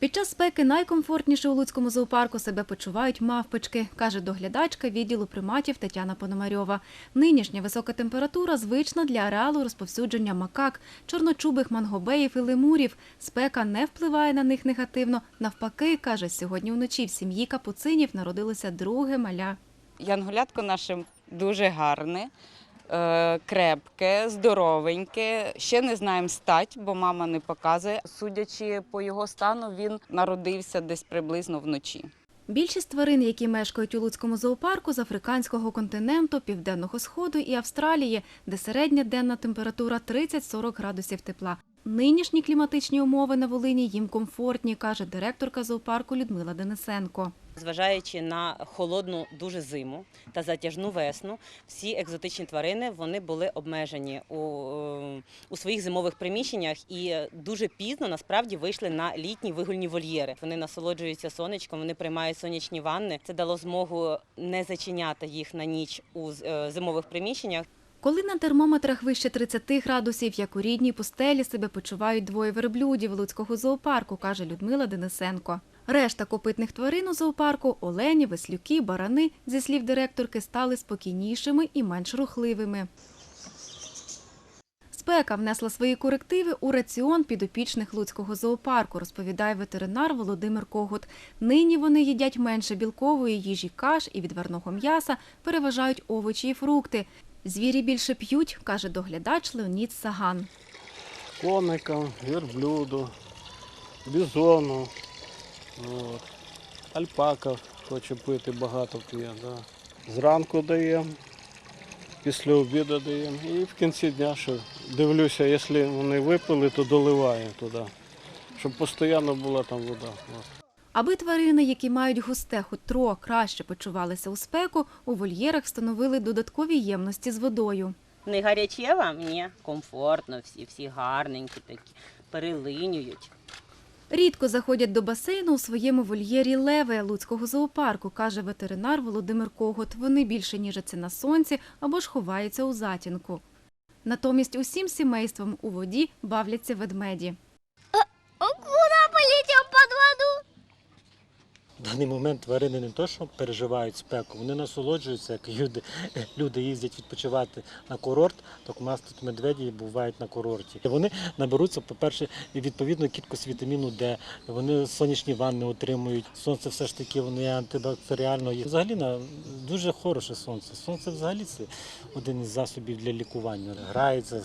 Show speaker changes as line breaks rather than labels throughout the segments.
Під час спеки найкомфортніше у Луцькому зоопарку себе почувають мавпочки, каже доглядачка відділу приматів Тетяна Пономарьова. Нинішня висока температура звична для ареалу розповсюдження макак, чорночубих мангобеїв і лемурів. Спека не впливає на них негативно. Навпаки, каже, сьогодні вночі в сім'ї капуцинів народилося друге маля.
Янголятко наше дуже гарне, крепке, здоровеньке. Ще не знаємо стать, бо мама не показує. Судячи по його стану, він народився десь приблизно вночі.
Більшість тварин, які мешкають у Луцькому зоопарку з африканського континенту, південного сходу і Австралії, де середня денна температура 30-40 градусів тепла. Нинішні кліматичні умови на Волині їм комфортні, каже директорка зоопарку Людмила Денисенко.
Зважаючи на холодну дуже зиму та затяжну весну, всі екзотичні тварини вони були обмежені у, у своїх зимових приміщеннях і дуже пізно насправді вийшли на літні вигульні вольєри. Вони насолоджуються сонечком, вони приймають сонячні ванни. Це дало змогу не зачиняти їх на ніч у е, зимових приміщеннях.
Коли на термометрах вище 30 градусів, як у рідній пустелі, себе почувають двоє верблюдів Луцького зоопарку, каже Людмила Денисенко. Решта копитних тварин у зоопарку – олені, веслюки, барани, зі слів директорки, стали спокійнішими і менш рухливими. Спека внесла свої корективи у раціон підопічних Луцького зоопарку, розповідає ветеринар Володимир Когут. Нині вони їдять менше білкової їжі каш і відварного м'яса, переважають овочі і фрукти. Звірі більше п'ють, каже доглядач Леонід Саган.
коникам, верблюду, бізону. От. Альпака хоче пити, багато п'є. Да. Зранку даємо, після обіду даємо. І в кінці дня, що дивлюся, якщо вони випили, то доливаю туди. Щоб постійно була там вода.
Аби тварини, які мають густе хутро, краще почувалися у спеку, у вольєрах встановили додаткові ємності з водою.
Не гаряче вам? Ні, комфортно, всі, всі гарненькі такі, перелинюють.
Рідко заходять до басейну у своєму вольєрі леви Луцького зоопарку, каже ветеринар Володимир Когут. Вони більше ніжаться на сонці або ж ховаються у затінку. Натомість усім сімейством у воді бавляться ведмеді.
Даний момент тварини не то, що переживають спеку, вони насолоджуються, як люди, люди їздять відпочивати на курорт, так у нас тут медведі бувають на курорті. Вони наберуться, по-перше, відповідну кількість вітаміну Д, вони сонячні ванни отримують. Сонце все ж таки вони антибактеріально. Взагалі дуже хороше сонце. Сонце взагалі це один із засобів для лікування. Грається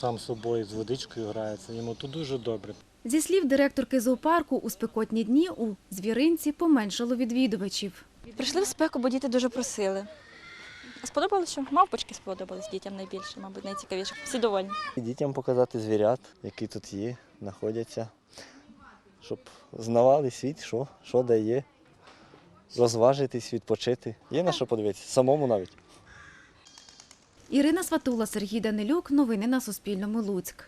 сам собою, з водичкою грається. Йому тут дуже добре.
Зі слів директорки зоопарку, у спекотні дні у звіринці поменшало відвідувачів.
Прийшли в спеку, бо діти дуже просили. Сподобалося, що мавпочки сподобались дітям найбільше, мабуть, найцікавіше. Всі довольні.
Дітям показати звірят, які тут є, знаходяться, щоб знавали світ, що, що де є, розважитись, відпочити. Є на що подивитися, самому навіть.
Ірина Сватула, Сергій Данилюк. Новини на Суспільному. Луцьк.